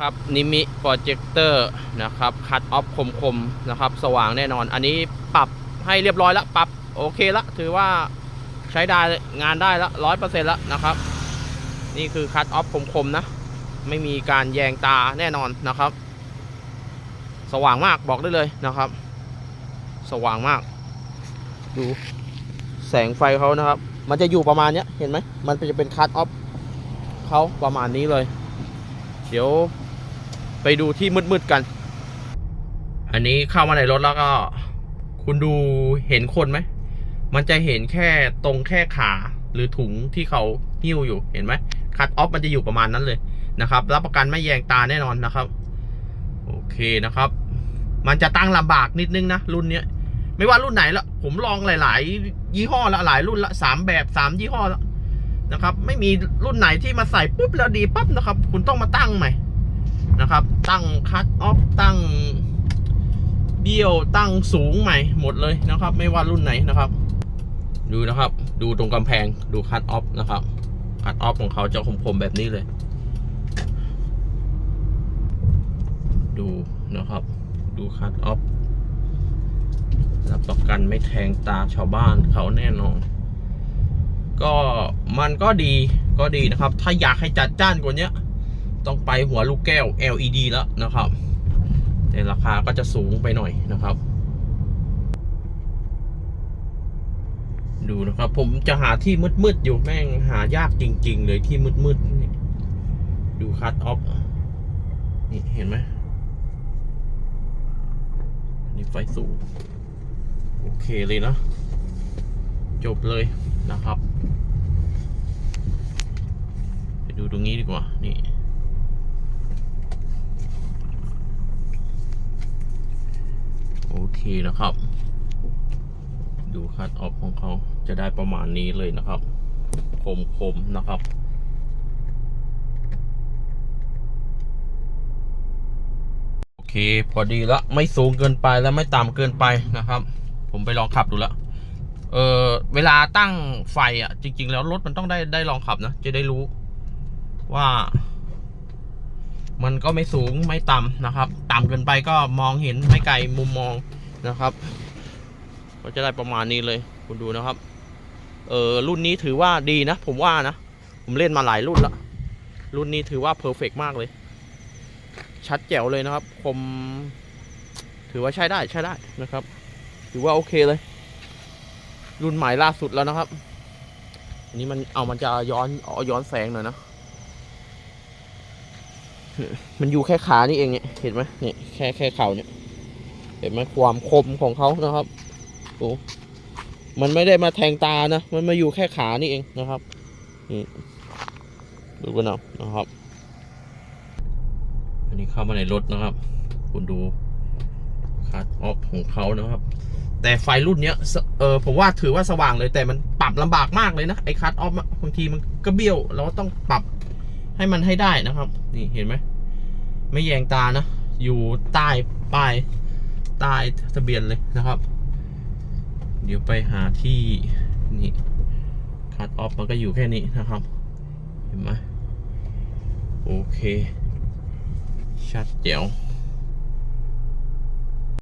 ครับนิมิโปรเจคเตอร์นะครับคัตออฟคมๆนะครับ สว่างแน่นอน อันนี้ปรับให้เรียบร้อยแล้วปรับโอเคละถือว่าใช้ได้งานได้ละร้อยเปอร์เซ็นต์ละนะครับ นี่คือคัตออฟคมๆนะ ไม่มีการแยงตาแน่นอนนะครับ สว่างมากบอกได้เลยนะครับ สว่างมาก ดูแสงไฟเขานะครับ มันจะอยู่ประมาณเนี้ยเห็นไหมมันจะเป็นคัตออฟเขาประมาณนี้เลย เดี๋ยว ไปดูที่มืดๆกัน อันนี้เข้ามาในรถแล้วก็ คุณดูเห็นคนไหม มันจะเห็นแค่ตรงแค่ขาหรือถุงที่เขาหิ้วอยู่เห็นไหมคัตออฟมันจะอยู่ประมาณนั้นเลยนะครับรับประกันไม่แยงตาแน่นอนนะครับ โอเคนะครับ มันจะตั้งลำบากนิดนึงนะรุ่นเนี้ยไม่ว่ารุ่นไหนละผมลองหลาย ๆ ยี่ห้อละหลายรุ่นละสามแบบสามยี่ห้อละนะครับ ไม่มีรุ่นไหนที่มาใส่ปุ๊บแล้วดีปั๊บนะครับ คุณต้องมาตั้งใหม่ นะครับ ตั้งคัตออฟตั้งเบี้ยวตั้งสูงใหม่หมดเลยนะครับ ไม่ว่ารุ่นไหนนะครับ ดูนะครับ ดูตรงกำแพงดูคัตออฟนะครับคัตออฟของเขาจะคมๆแบบนี้เลย ดูนะครับ ดูคัตออฟรับประกันไม่แทงตาชาวบ้านเขาแน่นอนก็มันก็ดีก็ดีนะครับ ถ้าอยากให้จัดจ้านกว่านี้ ต้องไปหัวลูกแก้ว LED แล้วนะครับ แต่ราคาก็จะสูงไปหน่อยนะครับ ดูนะครับ ผมจะหาที่มืดๆอยู่แม่งหายากจริง ๆ เลยที่มืดๆนี่ดูคัตออฟนี่เห็นไหมนี่ไฟสูงโอเคเลยนะ จบเลยนะครับ ไปดูตรงนี้ดีกว่า นี่ โอเค นะครับ ดูคัดออฟของเขาจะได้ประมาณนี้เลยนะครับ คมๆนะครับ โอเค พอดีละไม่สูงเกินไปและไม่ต่ำเกินไปนะครับ ผมไปลองขับดูแล้วเออเวลาตั้งไฟอะ จริง ๆ แล้วรถมันต้องได้ได้ลองขับนะ จะได้รู้ว่า มันก็ไม่สูงไม่ต่ำนะครับ ต่ำเกินไปก็มองเห็นไม่ไกลมุมมอง นะครับ ก็จะได้ประมาณนี้เลย คุณดูนะครับ เออรุ่นนี้ถือว่าดีนะ ผมว่านะ ผมเล่นมาหลายรุ่นละรุ่นนี้ถือว่าเพอร์เฟกมากเลย ชัดแจ๋วเลยนะครับผมถือว่าใช้ได้ใช้ได้นะครับ ถือว่าโอเคเลย รุ่นใหม่ล่าสุดแล้วนะครับอันนี้มันเอามันจะย้อนเอาย้อนแสงหน่อยนะมันอยู่แค่ขานี่เองเนี่ย เห็นไหมเนี่ยแค่แค่เข่าเนี่ย เห็นไหมความคมของเขานะครับโอ้มันไม่ได้มาแทงตานะ มันมาอยู่แค่ขานี่เองนะครับนี่ดูกันเอานะครับ อันนี้เข้ามาในรถนะครับ คุณดูคัดออฟของเขานะครับ แต่ไฟรุ่นเนี้ยเออผมว่าถือว่าสว่างเลย แต่มันปรับลำบากมากเลยนะ ไอ้คัดออฟบางทีมันก็เบี้ยว เราก็ต้องปรับให้มันให้ได้นะครับ นี่เห็นไหม ไม่แยงตานะ อยู่ใต้ป้าย ใต้ทะเบียนเลยนะครับ เดี๋ยวไปหาที่นี่คัดออฟมันก็อยู่แค่นี้นะครับ เห็นไหมโอเค ชัดเจ๋ว